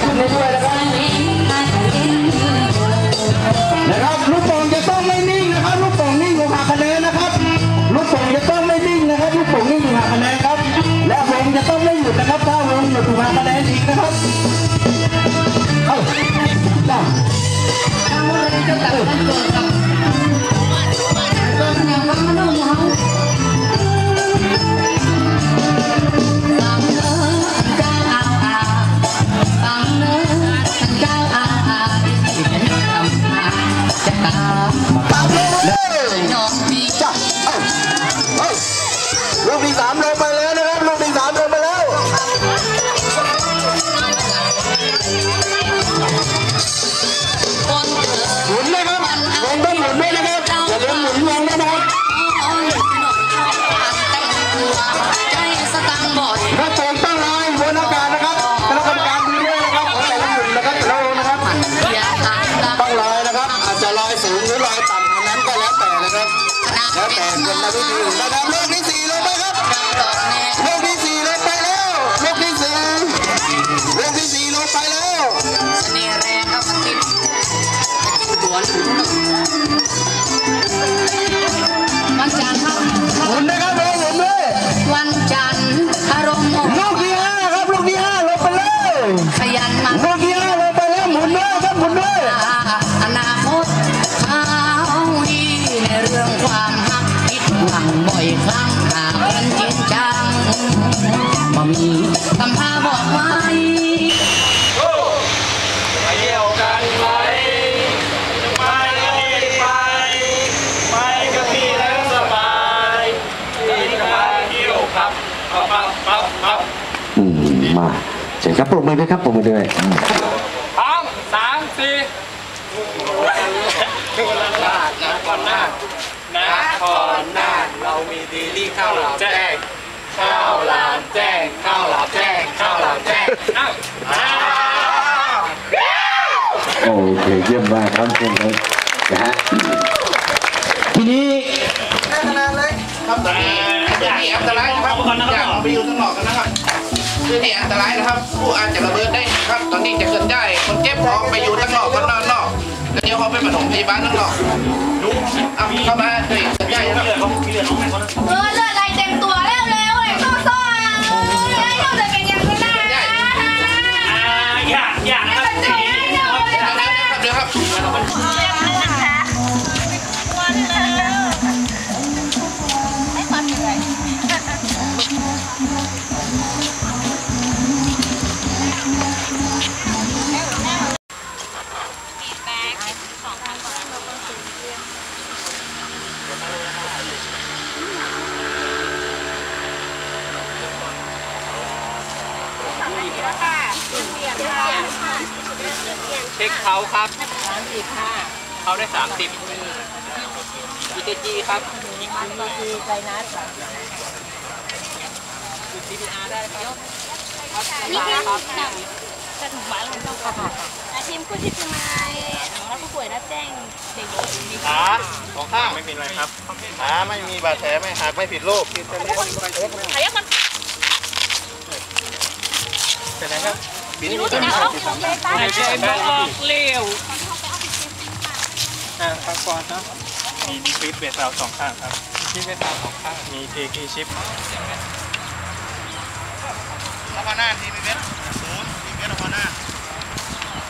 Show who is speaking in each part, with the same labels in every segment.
Speaker 1: ขึ้นเรื่อยๆนะครับนะครับลูกโป่งจะต้องไม่นิ่งนะครับลูกโป่งนิ่งถูกหักคะแนนนะครับลูกโป่งจะต้องไม่นิ่งนะครับลูกโป่งนิ่งถูกหักคะแนนครับ และวงจะต้องไม่หยุดนะครับถ้าวงหยุดถูกหักคะแนนอีกนะครับเอ้าจ้าามลงไปแล้วนะครับลูกที่สามลงไปแล้วหมุนนะครับวงต้องหมุนด้วยนะครับอย่าลืมหมุนวงด้วยนะครับถ้าโป่งตั้งลอยบนอากาศนะครับคณะกรรมการดูด้วยนะครับขอแต่ละหมุนนะครับแต่ละวงนะครับต้องลอยนะครับ อาจจะลอยสูงหรือลอยต่ำเท่านั้นก็แล้วแต่นะครับแล้วแต่กละวิ
Speaker 2: ธีนะ
Speaker 1: ครับลูกที่ คำ
Speaker 2: พาบอกไว้
Speaker 3: ไปเที่ยวกันไหมไปไปไปกับพี่แล้วสบายพี่จะพาเที่ยวครับปั๊บปั๊บปั๊บปั๊บ
Speaker 4: อืมมาเชิญครับปรบมือด้วยครับปรบมือด้วยอืม
Speaker 3: พร้อมสามสี่นครนาชนครนาชเรามีดีลี่ข้าวหลามแจ้ง ข้าวหลามแจ้งข้าวหลามแจ้งข้าวหลามแจ้งอ้าวอ้าว
Speaker 4: โอเคเยี่ยมมากครับเยี่ยมเลยนะฮะ
Speaker 1: ทีนี้
Speaker 5: ครับตอนนี้พื้นที่อันตรายนะครับอยากไปอยู่ข้างนอกกันนะครับพื้นที่อันตรายนะครับ ผู้อาจจะระเบิดได้นะครับ ตอนนี้จะเกิดได้คนเจ็บออกไปอยู่ข้างนอกกันนอกนอกแล้วเดี๋ยวเขาไปปฐมพยาบาลข้างนอกเอาเข้ามาด้วยสัญญาณนะครับ
Speaker 6: เออเลือ
Speaker 3: เช็คเขาครับสามสิบห้าเขาได้สามสิบอีเจจีครับอีจีไกนัสจุด CPR ได้ครับ
Speaker 6: นี่คือจะถึงหมายแล้วต้องค่ะอาทีมผู้ที่เป็นนายแล้วผู้ป่วยรับแจ้งเด็กหญิง
Speaker 5: ขา สองข้างไม่เป็นไรครับขาไม่มีบาดแผลไม่หักไม่ผิดรูปเป็น
Speaker 6: ขยับมัน
Speaker 5: ไรครับบิน
Speaker 6: รู้สินะเขาของใจตา
Speaker 3: ไอ้เจ๊บอกเร็วอ่าพักก่อนนะมีดีฟิตเบสเราสองข้างครับที่เบสเราสองข้างมีเทคีชิป
Speaker 5: แล้วก็หน้าทีมเวสศูนย์ทีมเวสออกมาหน้า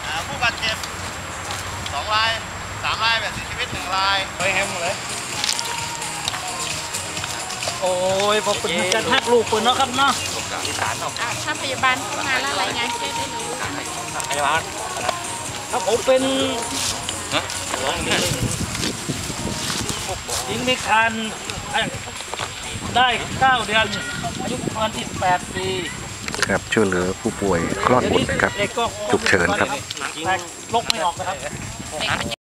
Speaker 5: อ่าผู้บาดเจ็บสองรายสามราย แบบเสียชีวิตหนึ่งราย
Speaker 3: เฮ้ยแฮมหมดเลย
Speaker 7: โอ้ยพอเป็นจะทักลูกปืนเนาะครับเนาะ
Speaker 3: ที่ฐานเนาะ
Speaker 6: ถ้าพยาบาลเข้ามาแล้วรายงานแจ้งได้เลย
Speaker 3: พยาบาล
Speaker 7: ครับผมเป็น
Speaker 3: ร้องนี่
Speaker 7: หญิงมีคันเอ้ยได้เก้าเดือนอายุประมาณ18ปี
Speaker 4: ครับช่วยเหลือผู้ป่วยคลอดบุตรครับ
Speaker 7: เด็กก็
Speaker 4: ฉุกเฉินครับ
Speaker 7: แต่ลกไม่ออกนะครับ